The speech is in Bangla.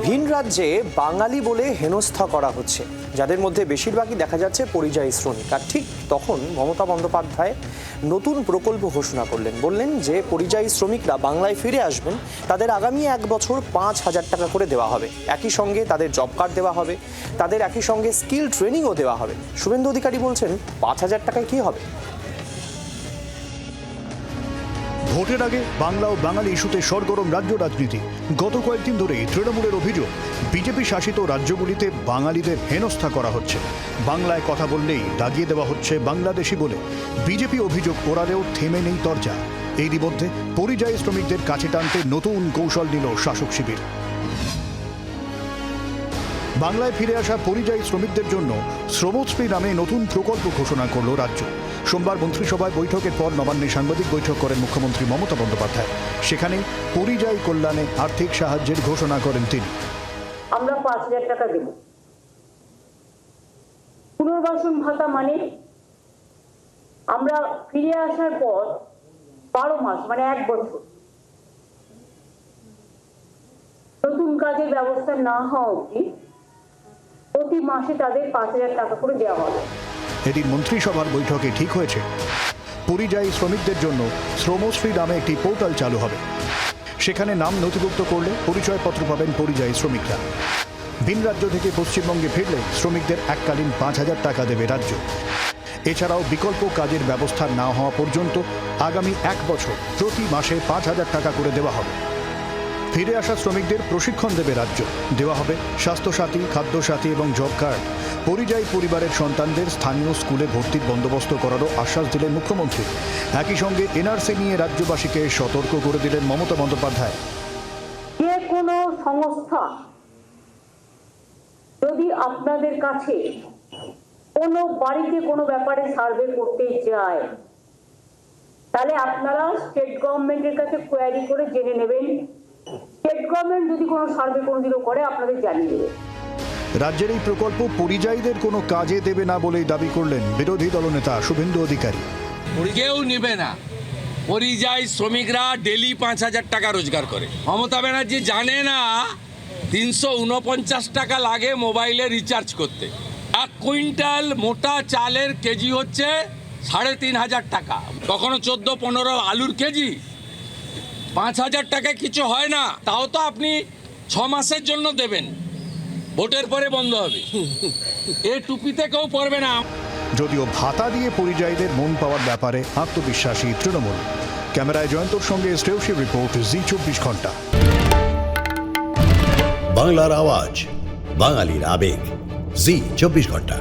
ভিন রাজ্যে বাঙালি বলে হেনস্থা করা হচ্ছে। যাদের মধ্যে বেশিরভাগই দেখা যাচ্ছে পরিযায়ী শ্রমিক। আর ঠিক তখন মমতা বন্দ্যোপাধ্যায় নতুন প্রকল্প ঘোষণা করলেন। বললেন যে পরিযায়ী শ্রমিকরা বাংলায় ফিরে আসবেন, তাদের আগামী এক বছর পাঁচ হাজার টাকা করে দেওয়া হবে। একই সঙ্গে তাদের জব কার্ড দেওয়া হবে, তাদের একই সঙ্গে স্কিল ট্রেনিংও দেওয়া হবে। শুভেন্দু অধিকারী বলছেন, পাঁচ হাজার টাকায় কী হবে? ভোটের আগে বাংলা ও বাঙালি ইস্যুতে সরগরম রাজ্য রাজনীতি। গত কয়েকদিন ধরেই তৃণমূলের অভিযোগ, বিজেপি শাসিত রাজ্যগুলিতে বাঙালিদের হেনস্থা করা হচ্ছে। বাংলায় কথা বললেই দাগিয়ে দেওয়া হচ্ছে বাংলাদেশি বলে। বিজেপি অভিযোগ করালেও থেমে নেই তরজা। এরই মধ্যে পরিযায়ী শ্রমিকদের কাছে টানতে নতুন কৌশল নিল শাসক শিবির। বাংলায় ফিরে আসা পরিযায়ী শ্রমিকদের জন্য শ্রমশ্রী নামে নতুন প্রকল্প ঘোষণা করল রাজ্য। সোমবার মন্ত্রিসভায় বৈঠকের পর নবান্নে সাংবাদিক বৈঠক করেন মুখ্যমন্ত্রী মমতা বন্দ্যোপাধ্যায়। সেখানে পরিযায়ী কল্যাণে আর্থিক সাহায্যের ঘোষণা করেন তিনি। আমরা পাঁচ হাজার টাকা দেব। পুনর্বাসন ভাতা মানে? আমরা ফিরে আসার পর বারো মাস মানে এক বছর। নতুন কাজের ব্যবস্থা না হওয়া অবধি প্রতি মাসে তাদের পাঁচ হাজার টাকা করে দেওয়া হবে। এদিন মন্ত্রিসভার বৈঠকে ঠিক হয়েছে। পরিযায়ী শ্রমিকদের জন্য শ্রমশ্রী নামে একটি পোর্টাল চালু হবে। সেখানে নাম নথিভুক্ত করলে পরিচয়পত্র পাবেন পরিযায়ী শ্রমিকরা। ভিন রাজ্য থেকে পশ্চিমবঙ্গে ফিরলে শ্রমিকদের এককালীন পাঁচ হাজার টাকা দেবে রাজ্য। এছাড়াও বিকল্প কাজের ব্যবস্থা না হওয়া পর্যন্ত আগামী এক বছর প্রতি মাসে পাঁচ হাজার টাকা করে দেওয়া হবে। ফিরে আসা শ্রমিকদের প্রশিক্ষণ দেবে রাজ্য। দেওয়া হবে স্বাস্থ্যসাথী, খাদ্যসাথী এবং জব কার্ড। পরিযায়ী পরিবারের সন্তানদের স্থানীয় স্কুলে ভর্তির বন্দোবস্ত করারও আশ্বাস দিলেন মুখ্যমন্ত্রী। একই সঙ্গে এনআরসি নিয়ে রাজ্যবাসীকে সতর্ক করে দিলেন মমতা বন্দ্যোপাধ্যায়। যে কোনো সংস্থা যদি আপনাদের কাছে কোনো বাড়িতে কোনো ব্যাপারে সার্ভে করতে যায় তাহলে আপনারা স্টেট গভর্নমেন্টের কাছে কোয়ারি করে জেনে নেবেন। গভর্নমেন্ট যদি কোনো সার্ভে কোনোদিনও করে আপনাদের জানিয়ে দেবে। রাজ্যের এই প্রকল্প পরিযায়ীদের কোনো কাজে দেবে না বলেই দাবি করলেন বিরোধী দলনেতা শুভেন্দু অধিকারী। কেউ নেবে না। পরিযায়ী শ্রমিকরা ডেলি পাঁচ হাজার টাকা রোজগার করে। মমতা ব্যানার্জি জানে না তিনশো উনপঞ্চাশ টাকা লাগে মোবাইলে রিচার্জ করতে। এক কুইন্টাল মোটা চালের কেজি হচ্ছে সাড়ে তিন হাজার টাকা। কখনো চোদ্দ পনেরো আলুর কেজি? পাঁচ হাজার টাকায় কিছু হয় না তাও তো আপনি ছ মাসের জন্য দেবেন। ভোটের পরে বন্ধ হবে। এ টুপিতে কেউ পড়বে না। যদিও ভাতা দিয়ে পরিযায়ীদের মন পাওয়ার ব্যাপারে আত্মবিশ্বাসী তৃণমূল। ক্যামেরায় জয়ন্তর সঙ্গে স্টেউশি রিপোর্ট জি চব্বিশ ঘণ্টা। বাংলার আওয়াজ বাঙালির আবেগ জি চব্বিশ ঘণ্টা।